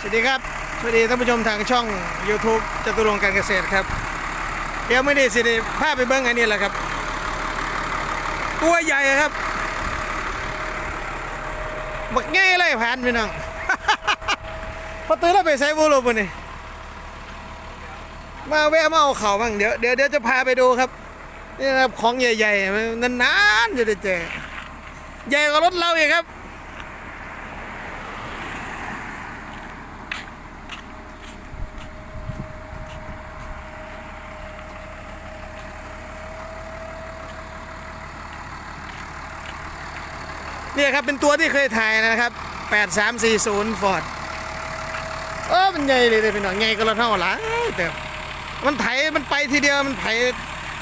สวัสดีครับ สวัสดีท่านผู้ชมทางช่อง YouTube จตุรงค์การเกษตรครับ เดี๋ยวไม่ได้สิได้พาไปเบิ้งอันนี้แหละครับ ตัวใหญ่ครับบักง่ายเลยผ่านพี่น้องพอตื่นแล้วไปใส่บูรปุ่นนี่มาแวะมาเอาเข่าบ้างเดี๋ยวเดี๋ยวเดี๋ยวจะพาไปดูครับนี่ครับของใหญ่ๆนานๆจะได้เจอใหญ่กว่ารถเราอีกครับ เนี่ยครับเป็นตัวที่เคยถ่ายนะครับ 8340 Ford เออมันใหญ่เลยเลยพี่น้องใหญ่ก็รถเท่าหลายแต่มันไถมันไปทีเดียวมันไถ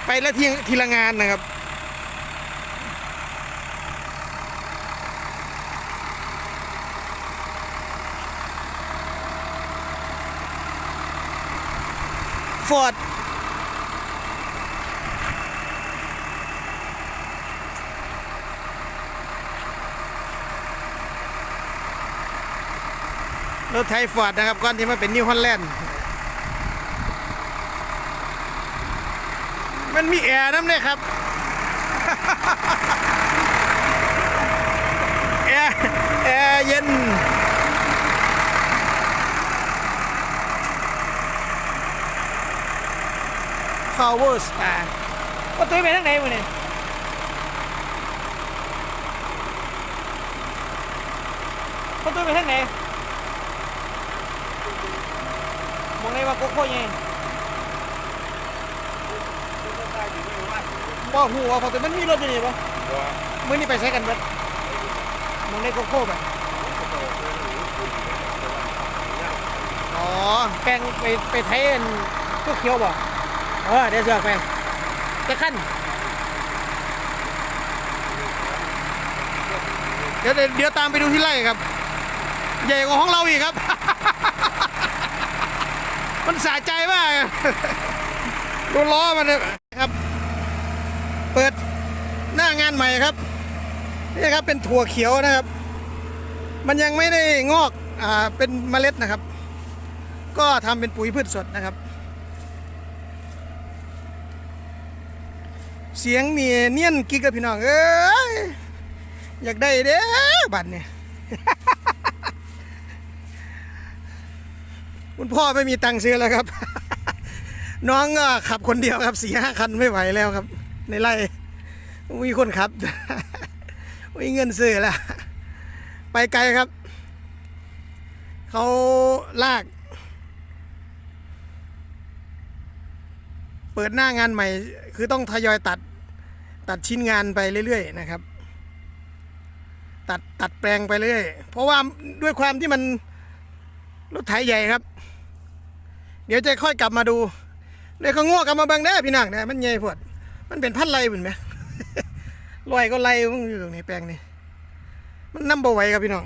ไปแล้วทีทีละงานนะครับฟอร์ด รถไทยฟอร์ดนะครับก่อนที่มาเป็นนิวฮอลแลนด์มันมีแอร์น้ำเนี่ยครับแอร์แอร์เย็น Power Star ก็ตุ้ยไปทางไหนวะเนี่ยก็ตุ้ยไปทางไหน มองไงว่าโกโก้ยังไงบ่หูว่าพอแต่มันมีรถอยู่นี่ปะมื้อนี้ไปใช้กันเบิดมองในโกโก้ไปอ๋อแปลงไปไปไทยอันก็เขียวบ่เออเดี๋ยวเสือกไปจะขั้นเดี๋ยวเดี๋ยวเดี๋ยวตามไปดูที่ไร่ครับ ใหญ่กว่าของเราอีกครับ มันสะใจมากดูล้อมันนะครับ เปิดหน้างานใหม่ครับนี่ครับเป็นถั่วเขียวนะครับ มันยังไม่ได้งอกอ่าเป็นเมล็ดนะครับ ก็ทำเป็นปุ๋ยพืชสดนะครับ เสียงเมียเนียนกิ๊กกับพี่น้องเอ้ยอยากได้เด้อบัตรเนี่ย คุณพ่อไม่มีตังค์ซื้อแล้วครับ น้องก็ขับคนเดียวครับสี่ห้าคันไม่ไหวแล้วครับ ในไร่มีคนขับมีเงินซื้อแล้วไปไกลครับเขาลาก เปิดหน้างานใหม่ คือต้องทยอยตัด ตัดชิ้นงานไปเรื่อยๆนะครับ ตัดตัดแปลงไปเรื่อยเพราะว่าด้วยความที่มัน รถไถใหญ่ครับ เดี๋ยวจะค่อยกลับมาดูเดี๋ยวเขาง้อกลับมาบังแด้อพี่น้องนะมันใหญ่พวด มันเป็นพันไรเหมือนไหมลอยก็ไรมึงอยู่ตรงนี้แปลงนี้มันน้ำบ่ไหวครับพี่น้อง